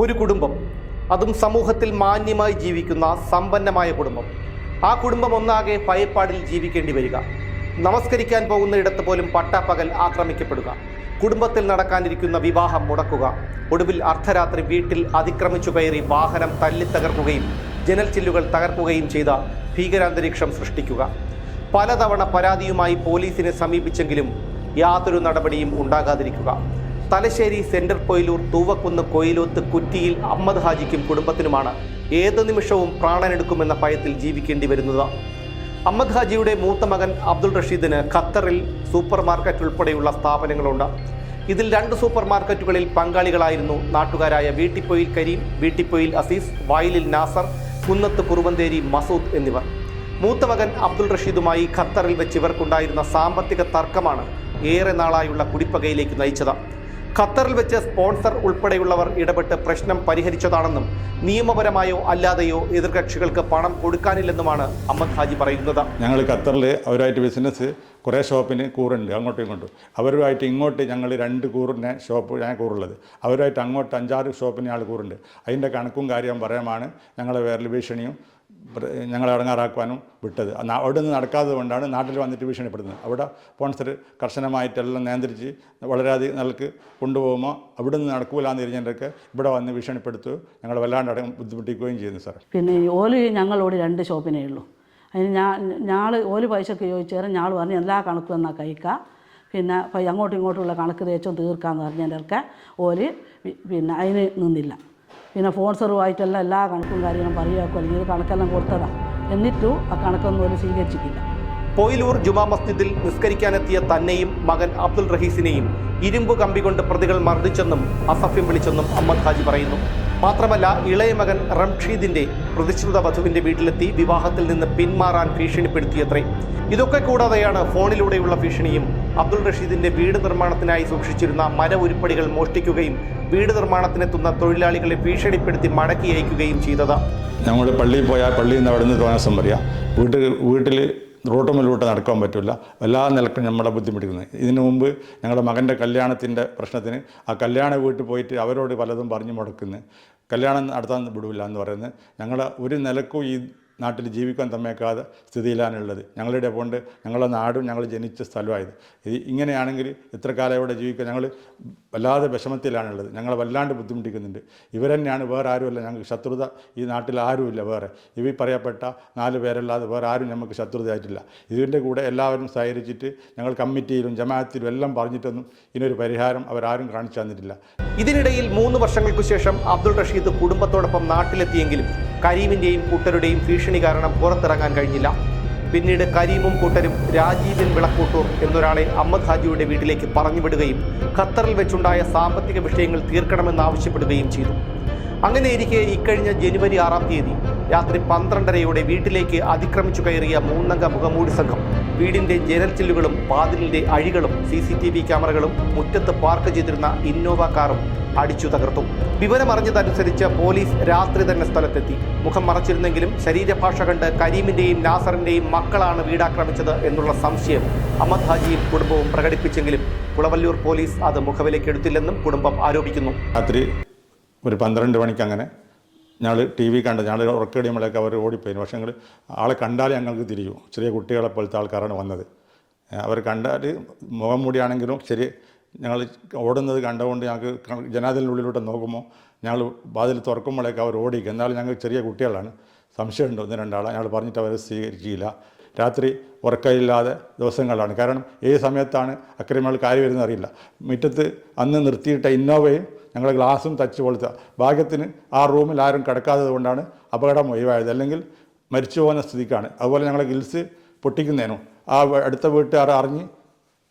ഒരു കുടുംബം. അതും സമൂഹത്തിൽ മാന്യമായി ജീവിക്കുന്ന സമ്പന്നമായ കുടുംബം. ആ കുടുംബം ഒന്നാകെ ഭയപ്പാടിൽ ജീവിക്കേണ്ടി വരിക. നമസ്കരിക്കാൻ പോകുന്ന ഇടത്ത് പോലും പട്ടാപ്പകൽ ആക്രമിക്കപ്പെടുക. കുടുംബത്തിൽ നടക്കാനിരിക്കുന്ന വിവാഹം മുടക്കുക. ഒടുവിൽ അർദ്ധരാത്രി വീട്ടിൽ അതിക്രമിച്ചു കയറി വാഹനം തല്ലിത്തകർക്കുകയും ജനൽ ചില്ലുകൾ തകർക്കുകയും ചെയ്ത ഭീകരാന്തരീക്ഷം സൃഷ്ടിക്കുക. പലതവണ പരാതിയുമായി പോലീസിനെ സമീപിച്ചെങ്കിലും യാതൊരു നടപടിയും ഉണ്ടാകാതിരിക്കുക. തലശ്ശേരി സെന്റർ പൊയിലൂർ തൂവക്കുന്ന് കൊയിലോത്ത് കുറ്റിയിൽ അഹമ്മദ് ഹാജിക്കും കുടുംബത്തിനുമാണ് ഏത് നിമിഷവും പ്രാണനെടുക്കുമെന്ന ഭയത്തിൽ ജീവിക്കേണ്ടി വരുന്നത്. അഹമ്മദ് ഹാജിയുടെ മൂത്ത മകൻ അബ്ദുൾ റഷീദിന് ഖത്തറിൽ സൂപ്പർ മാർക്കറ്റ് ഉൾപ്പെടെയുള്ള സ്ഥാപനങ്ങളുണ്ട്. ഇതിൽ രണ്ട് സൂപ്പർ മാർക്കറ്റുകളിൽ പങ്കാളികളായിരുന്നു നാട്ടുകാരായ വീട്ടിപ്പൊയിൽ കരീം വീട്ടിപ്പൊയിൽ അസീസ് വയലിൽ നാസർ കുന്നത്ത് കുറുവന്തേരി മസൂദ് എന്നിവർ. മൂത്ത മകൻ അബ്ദുൾ റഷീദുമായി ഖത്തറിൽ വെച്ച് ഇവർക്കുണ്ടായിരുന്ന സാമ്പത്തിക തർക്കമാണ് ഏറെ നാളായുള്ള കുടിപ്പകയിലേക്ക് നയിച്ചത്. ഖത്തറിൽ വെച്ച് സ്പോൺസർ ഉൾപ്പെടെയുള്ളവർ ഇടപെട്ട് പ്രശ്നം പരിഹരിച്ചതാണെന്നും നിയമപരമായോ അല്ലാതെയോ എതിർകക്ഷികൾക്ക് പണം കൊടുക്കാനില്ലെന്നുമാണ് അഹമ്മദ് ഹാജി പറയുന്നത്. ഞങ്ങൾ ഖത്തറിൽ അവരുമായിട്ട് ബിസിനസ് കുറേ ഷോപ്പിന് കൂറുണ്ട് അങ്ങോട്ടും ഇങ്ങോട്ടും. അവരുമായിട്ട് ഇങ്ങോട്ട് ഞങ്ങൾ രണ്ട് കൂറിന് ഷോപ്പ് ഞാൻ കൂറുള്ളത്. അവരുമായിട്ട് അങ്ങോട്ട് അഞ്ചാറ് ഷോപ്പിന് ആൾ കൂറുണ്ട്. അതിന്റെ കണക്കും കാര്യവും പറയാമാണ് ഞങ്ങളെ വേറൽ ഭീഷണിയും ഞങ്ങളെ അടങ്ങാറാക്കുവാനും വിട്ടത്. അവിടെ നിന്ന് നടക്കാത്തത് കൊണ്ടാണ് നാട്ടിൽ വന്നിട്ട് ഭീഷണിപ്പെടുന്നത്. അവിടെ സ്പോൺസർ കർശനമായിട്ടെല്ലാം നിയന്ത്രിച്ച് വളരെയധികം നിലയ്ക്ക് കൊണ്ടുപോകുമ്പോൾ അവിടെ നിന്ന് നടക്കൂലെന്ന് തിരിഞ്ഞിട്ടൊക്കെ ഇവിടെ വന്ന് ഭീഷണിപ്പെടുത്തു. ഞങ്ങൾ വല്ലാണ്ട് അടങ്ങും ബുദ്ധിമുട്ടിക്കുകയും ചെയ്യുന്നു സാർ പിന്നെ ഓൽ ഞങ്ങളോട് രണ്ട് ഷോപ്പിനേ ഉള്ളൂ. അതിന് ഞാൻ ഞാൾ ഓൽ പൈസക്ക് ചോദിച്ചേരം ഞാൾ പറഞ്ഞ് എല്ലാ കണക്കും എന്നാൽ കഴിക്കുക പിന്നെ അങ്ങോട്ടും ഇങ്ങോട്ടുമുള്ള കണക്ക് തേച്ചും തീർക്കാമെന്ന് പറഞ്ഞതിന്റെയൊക്കെ ഓൽ പി- പിന്നെ അതിന് നിന്നില്ല. പിന്നെ ഫോൺസറുമായിട്ടെല്ലാം എല്ലാ കണക്കും കാര്യങ്ങളും പറയുകയൊക്കെ അല്ലെങ്കിൽ കണക്കെല്ലാം കൊടുത്തതാണ് എന്നിട്ടും ആ കണക്കൊന്നും ഒരു സ്വീകരിച്ചിട്ടില്ല. പോയിലൂർ ജുമാ മസ്ജിദിൽ നിസ്കരിക്കാനെത്തിയ തന്നെയും മകൻ അബ്ദുൾ റഹീസിനെയും ഇരുമ്പ് കമ്പി കൊണ്ട് പ്രതികൾ മർദ്ദിച്ചെന്നും അസഫ്യം വിളിച്ചെന്നും അഹമ്മദ് ഹാജി പറയുന്നു. മാത്രമല്ല ഇളയ മകൻ റംഷീദിന്റെ പ്രതിശ്രുത വധുവിന്റെ വീട്ടിലെത്തി വിവാഹത്തിൽ നിന്ന് പിന്മാറാൻ ഭീഷണിപ്പെടുത്തിയത്രേ. ഇതൊക്കെ കൂടാതെയാണ് ഫോണിലൂടെയുള്ള ഭീഷണിയും അബ്ദുൾ റഷീദിന്റെ വീട് നിർമ്മാണത്തിനായി സൂക്ഷിച്ചിരുന്ന മര ഉരുപ്പടികൾ മോഷ്ടിക്കുകയും വീട് നിർമ്മാണത്തിനെത്തുന്ന തൊഴിലാളികളെ ഭീഷണിപ്പെടുത്തി മടക്കി അയക്കുകയും ചെയ്തത്. ഞങ്ങൾ പള്ളിയിൽ പോയാൽ പള്ളിയിൽ നിന്ന് അവിടെ നിന്ന് താമസം പറയാം. വീട്ടിൽ വീട്ടിൽ റോട്ടുമ്മിലൂട്ട് നടക്കാൻ പറ്റില്ല എല്ലാ നിലക്കും നമ്മളെ ബുദ്ധിമുട്ടിക്കുന്നത് ഇതിനു മുമ്പ് ഞങ്ങളുടെ മകന്റെ കല്യാണത്തിന്റെ പ്രശ്നത്തിന് ആ കല്യാണ വീട്ടിൽ പോയിട്ട് അവരോട് പലതും പറഞ്ഞു മുടക്കുന്നു. കല്യാണം നടത്താൻ വിടില്ല എന്ന് പറയുന്നത്. ഞങ്ങളുടെ ഒരു നിലക്കും ഈ നാട്ടിൽ ജീവിക്കാൻ തമ്മേക്കാതെ സ്ഥിതിയിലാണുള്ളത്. ഞങ്ങളുടെ കൊണ്ട് ഞങ്ങളുടെ നാടും ഞങ്ങൾ ജനിച്ച സ്ഥലമായത്. ഇത് ഇങ്ങനെയാണെങ്കിൽ ഇത്ര കാലം ഇവിടെ ജീവിക്കുക ഞങ്ങൾ വല്ലാതെ വിഷമത്തിലാണുള്ളത്. ഞങ്ങൾ വല്ലാണ്ട് ബുദ്ധിമുട്ടിക്കുന്നുണ്ട്. ഇവർ തന്നെയാണ് വേറെ ആരുമല്ല ഞങ്ങൾക്ക് ശത്രുത ഈ നാട്ടിൽ ആരുമില്ല വേറെ. ഇവ പറയപ്പെട്ട നാല് പേരല്ലാതെ വേറെ ആരും നമുക്ക് ശത്രുതയായിട്ടില്ല. ഇതിന്റെ കൂടെ എല്ലാവരും സഹകരിച്ചിട്ട് ഞങ്ങൾ കമ്മിറ്റിയിലും ജമാഅത്തിലും എല്ലാം പറഞ്ഞിട്ടൊന്നും ഇതിനൊരു പരിഹാരം അവരാരും കാണിച്ചു തന്നിട്ടില്ല. ഇതിനിടയിൽ മൂന്ന് വർഷങ്ങൾക്കു ശേഷം അബ്ദുൾ റഷീദ് കുടുംബത്തോടൊപ്പം നാട്ടിലെത്തിയെങ്കിലും കരീമിന്റെയും കൂട്ടരുടെയും ഭീഷണി കാരണം പുറത്തിറങ്ങാൻ കഴിഞ്ഞില്ല. പിന്നീട് കരീമും കൂട്ടരും രാജീവൻ വിളക്കൂട്ടൂർ എന്നൊരാളെ അഹമ്മദ് ഹാജിയുടെ വീട്ടിലേക്ക് പറഞ്ഞുവിടുകയും ഖത്തറിൽ വെച്ചുണ്ടായ സാമ്പത്തിക വിഷയങ്ങൾ തീർക്കണമെന്ന് ആവശ്യപ്പെടുകയും ചെയ്തു അങ്ങനെയിരിക്കെ ഇക്കഴിഞ്ഞ ജനുവരി ആറാം തീയതി രാത്രി പന്ത്രണ്ടരയോടെ വീട്ടിലേക്ക് അതിക്രമിച്ചു കയറിയ മൂന്നംഗ മുഖമൂടി സംഘം. വീടിന്റെ ജനൽ ചില്ലുകളും വാതിലിന്റെ അഴികളും സി സി ടി വി ക്യാമറകളും മുറ്റത്ത് പാർക്ക് ചെയ്തിരുന്ന ഇന്നോവ കാറും അടിച്ചു തകർത്തു. വിവരമറിഞ്ഞതനുസരിച്ച് പോലീസ് രാത്രി തന്നെ സ്ഥലത്തെത്തി. മുഖം മറച്ചിരുന്നെങ്കിലും ശരീരഭാഷ കണ്ട് കരീമിന്റെയും നാസറിന്റെയും മക്കളാണ് വീടാക്രമിച്ചത് എന്നുള്ള സംശയം അഹമ്മദ് ഹാജിയും കുടുംബവും പ്രകടിപ്പിച്ചെങ്കിലും കുളവല്ലൂർ പോലീസ് അത് മുഖവിലേക്ക് എടുത്തില്ലെന്നും കുടുംബം ആരോപിക്കുന്നു. രാത്രി ഒരു പന്ത്രണ്ട് മണിക്ക് അങ്ങനെ ഞങ്ങൾ ടി വി കണ്ട് ഞങ്ങൾ ഉറക്കടിയുമ്പോഴൊക്കെ അവർ ഓടിപ്പോയി. പക്ഷേ ഞങ്ങൾ ആളെ കണ്ടാലേ ഞങ്ങൾക്ക് തിരിയും. ചെറിയ കുട്ടികളെ പോലത്തെ ആൾക്കാരാണ് വന്നത്. അവർ കണ്ടാൽ മുഖം മൂടിയാണെങ്കിലും ശരി ഞങ്ങൾ ഓടുന്നത് കണ്ടുകൊണ്ട് ഞങ്ങൾക്ക് ജനാതിലിനുള്ളിലോട്ട് നോക്കുമ്പോൾ ഞങ്ങൾ വാതിൽ തുറക്കുമ്പോഴേക്ക് അവർ ഓടിക്കും എന്നാലും ഞങ്ങൾ ചെറിയ കുട്ടികളാണ്. സംശയമുണ്ട് ഒന്ന് രണ്ടാളെ. ഞങ്ങൾ പറഞ്ഞിട്ട് അവർ സ്വീകരിച്ചില്ല. രാത്രി ഉറക്കമില്ലാതെ ദിവസങ്ങളാണ്. കാരണം ഏത് സമയത്താണ് അക്രമികൾ കാര്യം വരുന്നത് അറിയില്ല. മുറ്റത്ത് അന്ന് നിർത്തിയിട്ട ഇന്നോവയും ഞങ്ങളുടെ ഗ്ലാസും തച്ച് കൊളുത്തുക ഭാഗ്യത്തിന് ആ റൂമിൽ ആരും കിടക്കാത്തത് കൊണ്ടാണ് അപകടം ഒഴിവായത്. അല്ലെങ്കിൽ മരിച്ചു പോകുന്ന സ്ഥിതിക്കാണ്. അതുപോലെ ഞങ്ങളെ ഗിൽസ് പൊട്ടിക്കുന്നതിനും ആ അടുത്ത വീട്ടുകാർ അറിഞ്ഞ്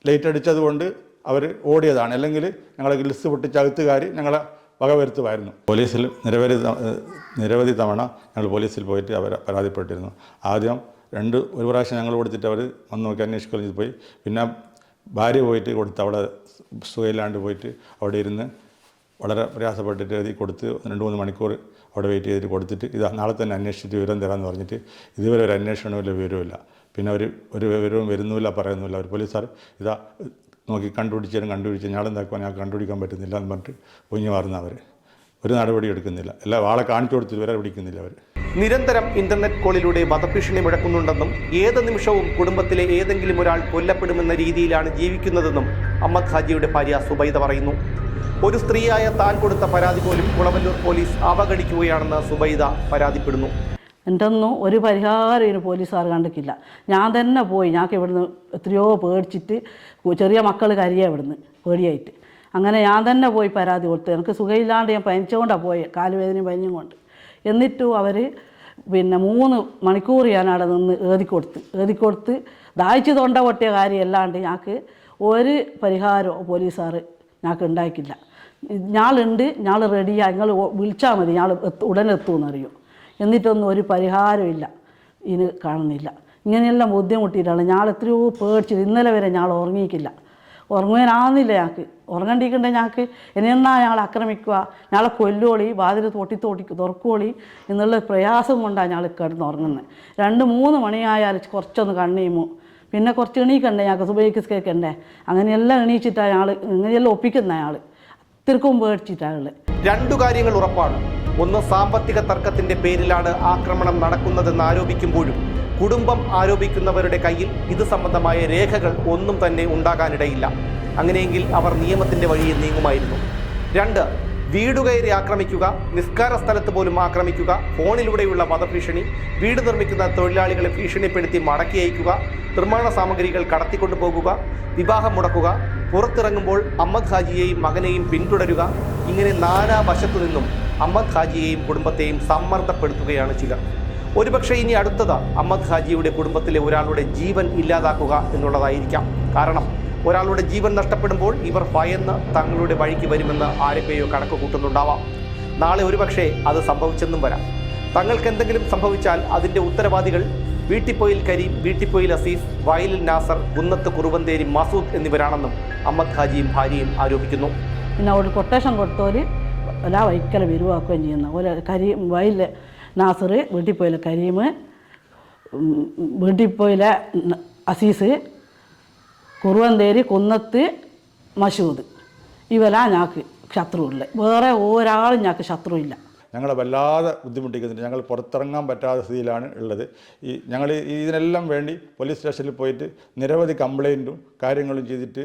ലൈറ്റ് അടിച്ചതുകൊണ്ട് അവർ ഓടിയതാണ്. അല്ലെങ്കിൽ ഞങ്ങളെ ഗിൽസ് പൊട്ടിച്ച അകത്തുകാർ ഞങ്ങളെ വകവരുത്തുമായിരുന്നു പോലീസിൽ നിരവധി നിരവധി തവണ ഞങ്ങൾ പോലീസിൽ പോയിട്ട് അവർ പരാതിപ്പെട്ടിരുന്നു. ആദ്യം രണ്ട് ഒരു പ്രാവശ്യം ഞങ്ങൾ കൊടുത്തിട്ട് അവർ വന്ന് നോക്കി അന്വേഷിക്കുകയും പോയി. പിന്നെ ഭാര്യ പോയിട്ട് കൊടുത്ത് അവിടെ സുഖയില്ലാണ്ട് പോയിട്ട് അവിടെ ഇരുന്ന് വളരെ പ്രയാസപ്പെട്ടിട്ട് എഴുതി കൊടുത്ത് രണ്ട് മൂന്ന് മണിക്കൂർ അവിടെ വെയിറ്റ് ചെയ്തിട്ട് കൊടുത്തിട്ട് ഇത് നാളെ തന്നെ അന്വേഷിച്ചിട്ട് വിവരം തരാമെന്ന് പറഞ്ഞിട്ട് ഇതുവരെ ഒരു അന്വേഷണമില്ല വിവരമില്ല പിന്നെ അവർ ഒരു വിവരവും വരുന്നുമില്ല പറയുന്നുമില്ല അവർ പോലീസുകാർ ഇതാ നോക്കി കണ്ടുപിടിച്ചാലും കണ്ടുപിടിച്ച് ഞാളെന്താക്കുവാൻ ഞാൻ കണ്ടുപിടിക്കാൻ പറ്റുന്നില്ല എന്ന് പറഞ്ഞിട്ട് ഒഴിഞ്ഞു മാറുന്ന അവർ ഒരു നടപടി എടുക്കുന്നില്ല. എല്ലാ ആളെ കാണിച്ചു കൊടുത്തിട്ട് വരെ പിടിക്കുന്നില്ല അവർ നിരന്തരം ഇന്റർനെറ്റ് കോളിലൂടെ വധഭീഷണി മുഴക്കുന്നുണ്ടെന്നും ഏത് നിമിഷവും കുടുംബത്തിലെ ഏതെങ്കിലും ഒരാൾ കൊല്ലപ്പെടുമെന്ന രീതിയിലാണ് ജീവിക്കുന്നതെന്നും അഹമ്മദ് ഹാജിയുടെ ഭാര്യ സുബൈദ പറയുന്നു. ഒരു സ്ത്രീയായ താൻ കൊടുത്ത പരാതി പോലും കുളവല്ലൂർ പോലീസ് അവഗണിക്കുകയാണെന്ന് സുബൈദ പരാതിപ്പെടുന്നു. എന്തെന്നും ഒരു പരിഹാരം ഇതിന് പോലീസുകാർ കണ്ടിട്ടില്ല. ഞാൻ തന്നെ പോയി ഞങ്ങൾക്ക് ഇവിടുന്ന് എത്രയോ പേടിച്ചിട്ട് ചെറിയ മക്കൾ കരിയാണ് ഇവിടുന്ന് പേടിയായിട്ട്. അങ്ങനെ ഞാൻ തന്നെ പോയി പരാതി കൊടുത്തു. എനിക്ക് സുഖമില്ലാണ്ട് ഞാൻ പനിച്ചുകൊണ്ടാണ് പോയി കാലുവേദനയും പനിയും കൊണ്ട്. എന്നിട്ടും അവർ പിന്നെ മൂന്ന് മണിക്കൂർ ഞാൻ അവിടെ നിന്ന് എഴുതി കൊടുത്ത് എഴുതി കൊടുത്ത് ദാഹിച്ച് തൊണ്ട പൊട്ടിയ കാര്യം അല്ലാണ്ട് ഞങ്ങൾക്ക് ഒരു പരിഹാരമോ പോലീസാറ് ഞങ്ങൾക്ക് ഉണ്ടാക്കില്ല ഞാളുണ്ട് ഞാൾ റെഡിയാണ് നിങ്ങൾ വിളിച്ചാൽ മതി ഞാൾ ഉടനെ എത്തുമെന്നറിയും എന്നിട്ടൊന്നും ഒരു പരിഹാരമില്ല ഇതിന് കാണുന്നില്ല. ഇങ്ങനെയെല്ലാം ബുദ്ധിമുട്ടിയിട്ടാണ്. ഞാൻ എത്രയോ പേടിച്ചത് ഇന്നലെ വരെ ഞാൻ ഉറങ്ങിയിട്ടില്ല. ഉറങ്ങുവാനാവുന്നില്ല ഞങ്ങൾക്ക്. ഉറങ്ങണ്ടിക്കണ്ടേ ഞങ്ങൾക്ക് എന്നാ ഞങ്ങൾ ആക്രമിക്കുക? ഞങ്ങളെ കൊല്ലോളി വാതിൽ തോട്ടി തോട്ടി തുറക്കോളി എന്നുള്ള പ്രയാസം കൊണ്ടാണ് ഞങ്ങൾ കിടന്ന് ഉറങ്ങുന്നത് രണ്ട് മൂന്ന് മണിയായാൽ കുറച്ചൊന്ന് കണ്ണീമോ പിന്നെ കുറച്ച് എണീക്കണ്ടേ ഞങ്ങൾക്ക് സുബൈക്ക് കേൾക്കണ്ടേ അങ്ങനെയെല്ലാം എണീച്ചിട്ടാണ് ഞങ്ങൾ ഇങ്ങനെയെല്ലാം ഒപ്പിക്കുന്ന ഞങ്ങൾ അത്രക്കും പേടിച്ചിട്ടാണ് രണ്ടു കാര്യങ്ങൾ ഉറപ്പാണ്. ഒന്ന് സാമ്പത്തിക തർക്കത്തിന്റെ പേരിലാണ് ആക്രമണം നടക്കുന്നതെന്ന് ആരോപിക്കുമ്പോഴും കുടുംബം ആരോപിക്കുന്നവരുടെ കയ്യിൽ ഇത് സംബന്ധമായ രേഖകൾ ഒന്നും തന്നെ ഉണ്ടാകാനിടയില്ല. അങ്ങനെയെങ്കിൽ അവർ നിയമത്തിന്റെ വഴിയിൽ നീങ്ങുമായിരുന്നു. രണ്ട് വീട് കയറി ആക്രമിക്കുക നിസ്കാര സ്ഥലത്ത് പോലും ആക്രമിക്കുക ഫോണിലൂടെയുള്ള വധഭീഷണി വീട് നിർമ്മിക്കുന്ന തൊഴിലാളികളെ ഭീഷണിപ്പെടുത്തി മടക്കി അയക്കുക നിർമ്മാണ സാമഗ്രികൾ കടത്തിക്കൊണ്ടുപോകുക വിവാഹം മുടക്കുക പുറത്തിറങ്ങുമ്പോൾ അമ്മദ് ഹാജിയെയും മകനെയും പിന്തുടരുക ഇങ്ങനെ നാനാ വശത്തു നിന്നും അമ്മദ് ഹാജിയെയും കുടുംബത്തെയും സമ്മർദ്ദപ്പെടുത്തുകയാണ് ചിലർ ഒരുപക്ഷെ ഇനി അടുത്തത് അമ്മദ് ഹാജിയുടെ കുടുംബത്തിലെ ഒരാളുടെ ജീവൻ ഇല്ലാതാക്കുക എന്നുള്ളതായിരിക്കാം. കാരണം ഒരാളുടെ ജീവൻ നഷ്ടപ്പെടുമ്പോൾ ഇവർ ഭയന്ന് തങ്ങളുടെ വഴിക്ക് വരുമെന്ന് ആരൊക്കെയോ കണക്ക് കൂട്ടുന്നുണ്ടാവാം നാളെ ഒരുപക്ഷെ അത് സംഭവിച്ചെന്നും വരാം. തങ്ങൾക്ക് എന്തെങ്കിലും സംഭവിച്ചാൽ അതിന്റെ ഉത്തരവാദികൾ വീട്ടിപ്പൊയിൽ കരീം വീട്ടിപ്പൊയിൽ അസീസ് വയലിൽ നാസർ കുന്നത്ത് കുറുവന്തേരി മസൂദ് എന്നിവരാണെന്നും അമ്മദ് ഹാജിയും ഭാര്യയും ആരോപിക്കുന്നു. പിന്നെ ഒരു കൊട്ടേഷൻ കൊടുത്തോൽ എല്ലാ വൈക്കല വിരുവാക്കുകയും ചെയ്യുന്ന. ഓരോ കരീം വയലിൽ നാസർ വീട്ടിൽ പോയിലെ കരീം വീട്ടിൽ പോയിലെ ന- അസീസ് കുറുവന്തേരി കുന്നത്ത് മഷൂദ്. ഇവരാ ഞാക്ക് ശത്രുവുള്ളത് വേറെ ഒരാളും ഞാക്ക് ശത്രുവില്ല. ഞങ്ങളെ വല്ലാതെ ബുദ്ധിമുട്ടിക്കുന്നുണ്ട്. ഞങ്ങൾ പുറത്തിറങ്ങാൻ പറ്റാത്ത സ്ഥിതിയിലാണ് ഉള്ളത്. ഈ ഞങ്ങൾ ഇതിനെല്ലാം വേണ്ടി പോലീസ് സ്റ്റേഷനിൽ പോയിട്ട് നിരവധി കംപ്ലൈന്റും കാര്യങ്ങളും ചെയ്തിട്ട്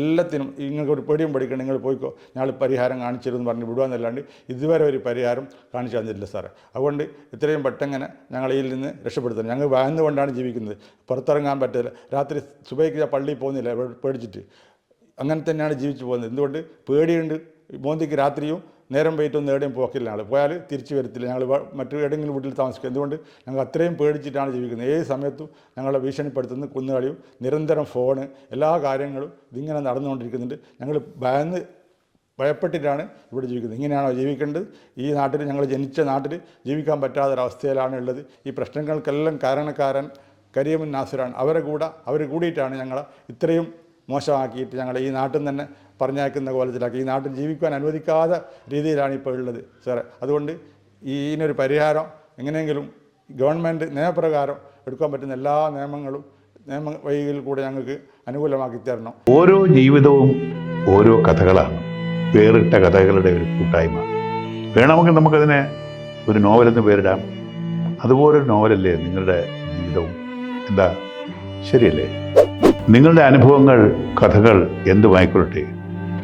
എല്ലാത്തിനും നിങ്ങൾക്ക് ഒരു പേടിയും പഠിക്കണം നിങ്ങൾ പോയിക്കോ ഞങ്ങൾ പരിഹാരം കാണിച്ചിരുന്നു പറഞ്ഞ് വിടുകയെന്നല്ലാണ്ട് ഇതുവരെ ഒരു പരിഹാരം കാണിച്ചു തന്നിട്ടില്ല സാറേ. അതുകൊണ്ട് ഇത്രയും പെട്ടെങ്ങനെ ഞങ്ങൾ ഇതിൽ നിന്ന് രക്ഷപ്പെടുത്തണം ഞങ്ങൾ ഭയന്നുകൊണ്ടാണ് ജീവിക്കുന്നത്. പുറത്തിറങ്ങാൻ പറ്റില്ല രാത്രി സുബൈക്ക് പള്ളിയിൽ പോകുന്നില്ല പേടിച്ചിട്ട്. അങ്ങനെ തന്നെയാണ് ജീവിച്ചു പോകുന്നത്. എന്തുകൊണ്ട് പേടിയുണ്ട്? മോന്തിക്ക് രാത്രിയും നേരം പോയിട്ടൊന്നും എവിടെയും പോക്കില്ല. ഞങ്ങൾ പോയാൽ തിരിച്ചു വരത്തില്ല. ഞങ്ങൾ മറ്റു ഏതെങ്കിലും വീട്ടിൽ താമസിക്കും. എന്തുകൊണ്ട്? ഞങ്ങൾ അത്രയും പേടിച്ചിട്ടാണ് ജീവിക്കുന്നത്. ഏത് സമയത്തും ഞങ്ങളെ ഭീഷണിപ്പെടുത്തുന്ന കുന്നുകളിയും നിരന്തരം ഫോണ് എല്ലാ കാര്യങ്ങളും ഇതിങ്ങനെ നടന്നുകൊണ്ടിരിക്കുന്നുണ്ട്. ഞങ്ങൾ ഭയന്ന് ഭയപ്പെട്ടിട്ടാണ് ഇവിടെ ജീവിക്കുന്നത്. ഇങ്ങനെയാണോ ജീവിക്കേണ്ടത്? ഈ നാട്ടിൽ ഞങ്ങൾ ജനിച്ച നാട്ടിൽ ജീവിക്കാൻ പറ്റാത്ത ഒരവസ്ഥയിലാണ് ഉള്ളത്. ഈ പ്രശ്നങ്ങൾക്കെല്ലാം കാരണക്കാരൻ കരിയമുൻ നാസുരാണ് അവരെ കൂടെ അവർ കൂടിയിട്ടാണ് ഞങ്ങളെ ഇത്രയും മോശമാക്കിയിട്ട് ഞങ്ങളെ ഈ നാട്ടിൽ നിന്ന് പറഞ്ഞയക്കുന്ന കോലത്തിലാക്കി. ഈ നാട്ടിൽ ജീവിക്കാൻ അനുവദിക്കാത്ത രീതിയിലാണ് ഇപ്പോൾ ഉള്ളത് സാറേ അതുകൊണ്ട് ഇതിനൊരു പരിഹാരം എങ്ങനെയെങ്കിലും ഗവൺമെന്റ് നിയമപ്രകാരം എടുക്കാൻ പറ്റുന്ന എല്ലാ നിയമങ്ങളും നിയമ വഴിയിൽ കൂടെ ഞങ്ങൾക്ക് അനുകൂലമാക്കി തരണം. ഓരോ ജീവിതവും ഓരോ കഥകളാണ്. വേറിട്ട കഥകളുടെ ഒരു കൂട്ടായ്മ. വേണമെങ്കിൽ നമുക്കതിനെ ഒരു നോവലെന്ന് പേരിടാം. അതുപോലൊരു നോവലല്ലേ നിങ്ങളുടെ ജീവിതവും? എന്താ? ശരിയല്ലേ? നിങ്ങളുടെ അനുഭവങ്ങൾ കഥകൾ എന്തുമായിക്കൊള്ളട്ടെ?